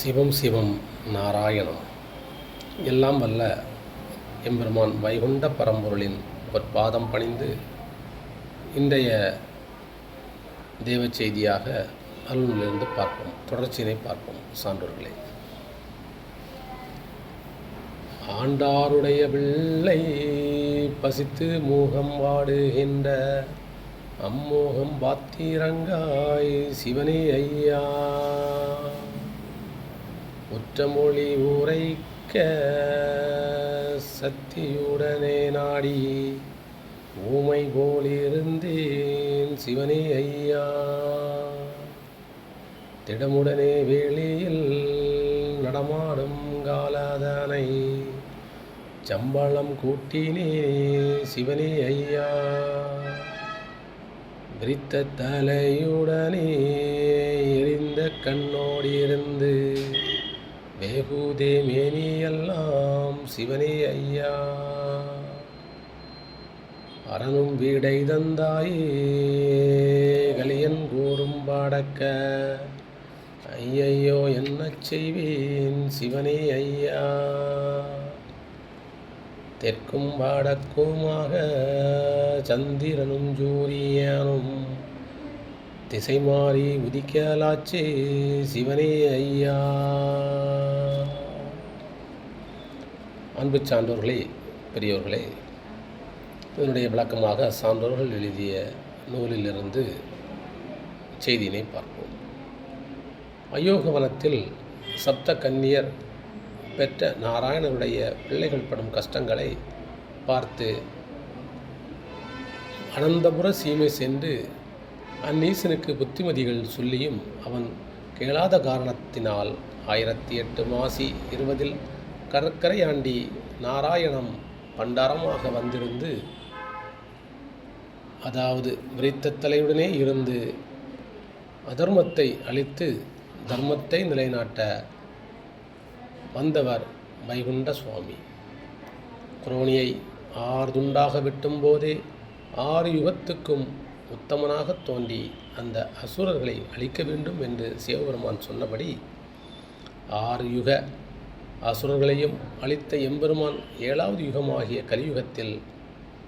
சிவம் சிவம் நாராயணம். எல்லாம் வல்ல எம்பெருமான் வைகுண்ட பரம்பொருளின் பொற்பாதம் பணிந்து இன்றைய தேவ செய்தியாக அருளிலிருந்து பார்ப்போம். தொடர்ச்சியினை பார்ப்போம் சான்றோர்களே. ஆண்டாருடைய பிள்ளை பசித்து மூகம் வாடுகின்ற அம்மோகம் பாத்திரங்காய் சிவனே ஐயா. ஒற்றமொழி உரைக்க சக்தியுடனே நாடி ஊமை போலிருந்தேன் சிவனே ஐயா. திடமுடனே வேளியில் நடமாடும் காலாதனை சம்பளம் கூட்டினே சிவனே ஐயா. விரித்த தலையுடனே எரிந்த கண்ணோடியிருந்து வேகுதே மேனியெல்லாம் சிவனே ஐயா. அரணும் வீடை தந்தாயே கலியன் கூறும் பாடக்க. ஐயையோ என்ன செய்வேன் சிவனே ஐயா. தெற்கும் பாடக்குமாக சந்திரனும் சூரியனும் திசை மாறி உதிக்கலாச்சே சிவனே ஐயா. அன்பு சான்றோர்களே பெரியோர்களே இதனுடைய விளக்கமாக சான்றோர்கள் எழுதிய நூலிலிருந்து செய்தியினை பார்ப்போம். அயோகவனத்தில் சப்த கன்னியர் பெற்ற நாராயணனுடைய பிள்ளைகள் படும் கஷ்டங்களை பார்த்து அனந்தபுர சீமை சென்று அந்நீசனுக்கு புத்திமதிகள் சொல்லியும் அவன் கேளாத காரணத்தினால் ஆயிரத்தி எட்டு மாசி இருபதில் கடற்கரையாண்டி நாராயணம் பண்டாரமாக வந்திருந்து அதாவது விரித்த தலையுடனே இருந்து அதர்மத்தை அழித்து தர்மத்தை நிலைநாட்ட வந்தவர் வைகுண்ட சுவாமி. குரோணியை ஆறு துண்டாக வெட்டும் போதே ஆறு யுகத்துக்கும் உத்தமனாக தோன்றி அந்த அசுரர்களை அழிக்க வேண்டும் என்று சிவபெருமான் சொன்னபடி ஆறு யுக அசுரர்களையும் அழித்த எம்பெருமான் ஏழாவது யுகமாகிய கலியுகத்தில்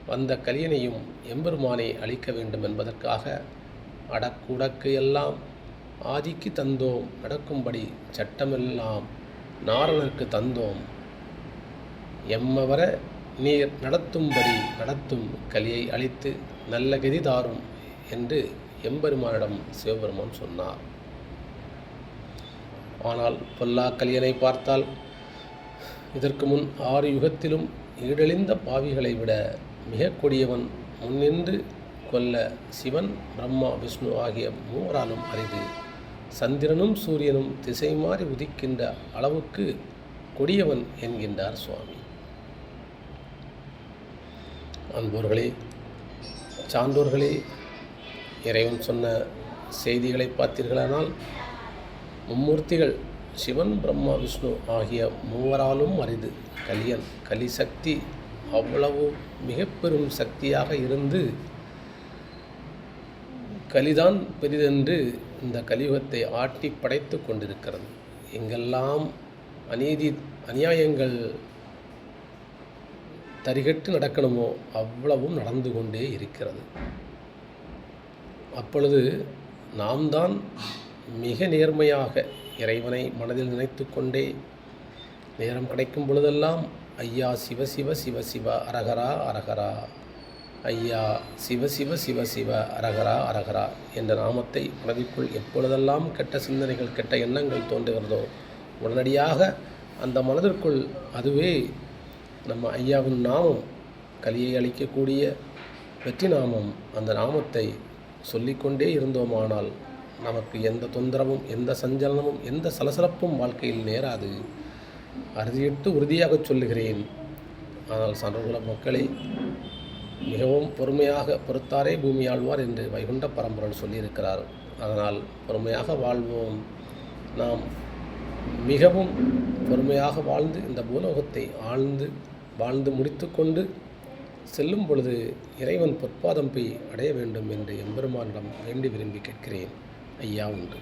வந்த கலியனையும் எம்பெருமானை அழிக்க வேண்டும் என்பதற்காக அடக்குடக்கு எல்லாம் ஆதிக்கு தந்தோம் நடக்கும்படி சட்டமெல்லாம் நாரணருக்கு தந்தோம். எம்மவர நீர் நடத்தும்படி நடத்தும் கலியை அழித்து நல்ல கதி தாரும் என்று எம்பெருமானிடம் சிவபெருமான் சொன்னார். ஆனால் பொல்லா கலியனை பார்த்தால் இதற்கு முன் ஆறு யுகத்திலும் ஈடழிந்த பாவிகளை விட மிக கொடியவன் முன்னின்று கொல்ல சிவன் பிரம்மா விஷ்ணு ஆகிய மூவராலும் அரிது. சந்திரனும் சூரியனும் திசை மாறி உதிக்கின்ற அளவுக்கு கொடியவன் என்கின்றார் சுவாமி. அன்போர்களே சான்றோர்களே இறைவன் சொன்ன செய்திகளை பார்த்தீர்களானால் மும்மூர்த்திகள் சிவன் பிரம்மா விஷ்ணு ஆகிய மூவராலும் அரிது கலியன் கலிசக்தி அவ்வளவு மிக பெரும் சக்தியாக இருந்து கலிதான் பெரிதென்று இந்த கலியுகத்தை ஆட்டி படைத்து கொண்டிருக்கிறது. எங்கெல்லாம் அநீதி அநியாயங்கள் தரிகட்டு நடக்கணுமோ அவ்வளவும் நடந்து கொண்டே இருக்கிறது. அப்பொழுது நாம் தான் மிக நேர்மையாக இறைவனை மனதில் நினைத்து கொண்டே நேரம் கிடைக்கும் பொழுதெல்லாம் ஐயா சிவ சிவ சிவ சிவ அரகரா அரகரா ஐயா சிவ சிவ சிவ சிவ அரகரா அரகரா என்ற நாமத்தை மனதிற்குள் எப்பொழுதெல்லாம் கெட்ட சிந்தனைகள் கெட்ட எண்ணங்கள் தோன்றுகிறதோ உடனடியாக அந்த மனதிற்குள் அதுவே நம்ம ஐயாவின் நாமம் கலியை அளிக்கக்கூடிய வெற்றி நாமம் அந்த நாமத்தை சொல்லிக்கொண்டே இருந்தோமானால் நமக்கு எந்த தொந்தரவும் எந்த சஞ்சலனமும் எந்த சலசலப்பும் வாழ்க்கையில் நேராது. அறுதியிட்டு உறுதியாக சொல்லுகிறேன். ஆனால் சன்றகுல மக்களை மிகவும் பொறுமையாக பொறுத்தாரே பூமி ஆழ்வார் என்று வைகுண்ட பரம்பரன் சொல்லியிருக்கிறார். அதனால் பொறுமையாக வாழ்வோம். நாம் மிகவும் பொறுமையாக வாழ்ந்து இந்த பூலோகத்தை ஆழ்ந்து வாழ்ந்து முடித்துக்கொண்டு செல்லும் பொழுது இறைவன் பொற்பாதம் போய் அடைய வேண்டும் என்று எம்பெருமானிடம் வேண்டி விரும்பி கேட்கிறேன். ஐயா உண்டு.